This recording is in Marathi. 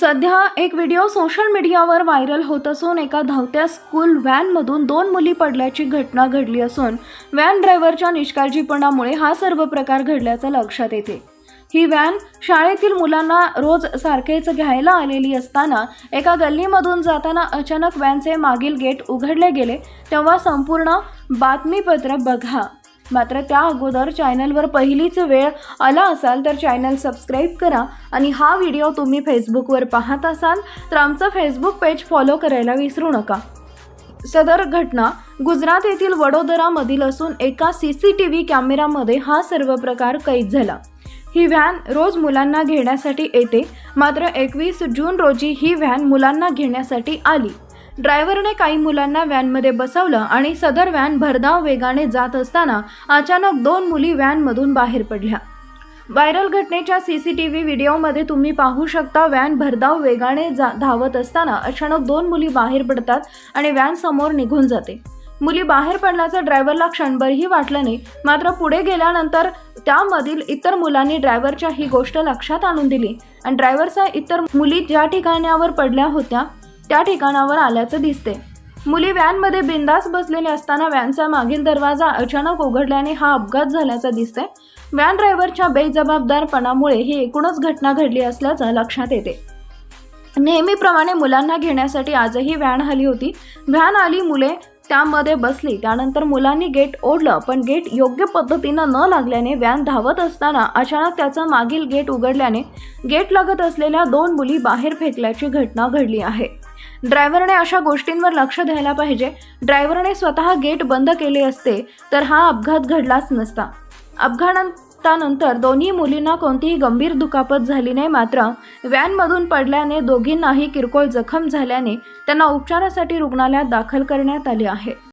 सध्या एक व्हिडिओ सोशल मीडियावर व्हायरल होत असून एका धावत्या स्कूल व्हॅनमधून दोन मुली पडल्याची घटना घडली असून व्हॅन ड्रायव्हरच्या निष्काळजीपणामुळे हा सर्व प्रकार घडल्याचं लक्षात येते. ही व्हॅन शाळेतील मुलांना रोज सारखेच घ्यायला आलेली असताना एका गल्लीमधून जाताना अचानक व्हॅनचे मागील गेट उघडले गेले तेव्हा संपूर्ण बातमीपत्र बघा. मात्र त्या अगोदर चॅनलवर पहिलीच वेळ आला असाल तर चॅनल सबस्क्राईब करा आणि हा व्हिडिओ तुम्ही फेसबुकवर पाहत असाल तर आमचं फेसबुक पेज फॉलो करायला विसरू नका. सदर घटना गुजरात येथील वडोदरामधील असून एका सी सी टी व्ही कॅमेरामध्ये हा सर्व प्रकार कैद झाला. ही व्हॅन रोज मुलांना घेण्यासाठी येते मात्र एकवीस जून रोजी ही व्हॅन मुलांना घेण्यासाठी आली. ड्रायव्हरने काही मुलांना व्हॅनमध्ये बसवलं आणि सदर व्हॅन भरधाव वेगाने जात असताना अचानक दोन मुली व्हॅनमधून बाहेर पडल्या. व्हायरल घटनेच्या सी सी टी व्ही व्हिडिओमध्ये तुम्ही पाहू शकता व्हॅन भरधाव वेगाने जा धावत असताना अचानक दोन मुली बाहेर पडतात आणि व्हॅन समोर निघून जाते. मुली बाहेर पडल्याचं ड्रायव्हरला क्षणभरही वाटलं नाही. मात्र पुढे गेल्यानंतर त्यामधील इतर मुलांनी ड्रायव्हरच्या ही गोष्ट लक्षात आणून दिली. आणि ड्रायव्हरचा इतर मुली ज्या ठिकाणावर पडल्या होत्या त्या ठिकाणावर आल्याचं दिसते मुली व्हॅनमध्ये बिंदास बसलेले असताना व्हॅनचा मागील दरवाजा अचानक उघडल्याने हा अपघात झाल्याचं दिसते व्हॅन ड्रायव्हरच्या बेजबाबदारपणामुळे ही एकूणच घटना घडली असल्याचं लक्षात येते. नेहमीप्रमाणे मुलांना घेण्यासाठी आजही व्हॅन आली होती. व्हॅन आली मुले त्यामध्ये बसली. त्यानंतर मुलांनी गेट ओढलं पण गेट योग्य पद्धतीनं न लागल्याने व्हॅन धावत असताना अचानक त्याचं मागील गेट उघडल्याने गेट लागत असलेल्या दोन मुली बाहेर फेकल्याची घटना घडली आहे. ड्रायव्हरने अशा गोष्टींवर लक्ष द्यायला पाहिजे. ड्रायव्हरने स्वतः गेट बंद केले असते तर हा अपघात घडलाच नसता. त्यानंतर दोन्ही मुलींना कोणतीही गंभीर दुखापत झाली नाही मात्र व्हॅनमधून पडल्याने दोघींनाही किरकोळ जखम झाल्याने त्यांना उपचारासाठी रुग्णालयात दाखल करण्यात आले आहे.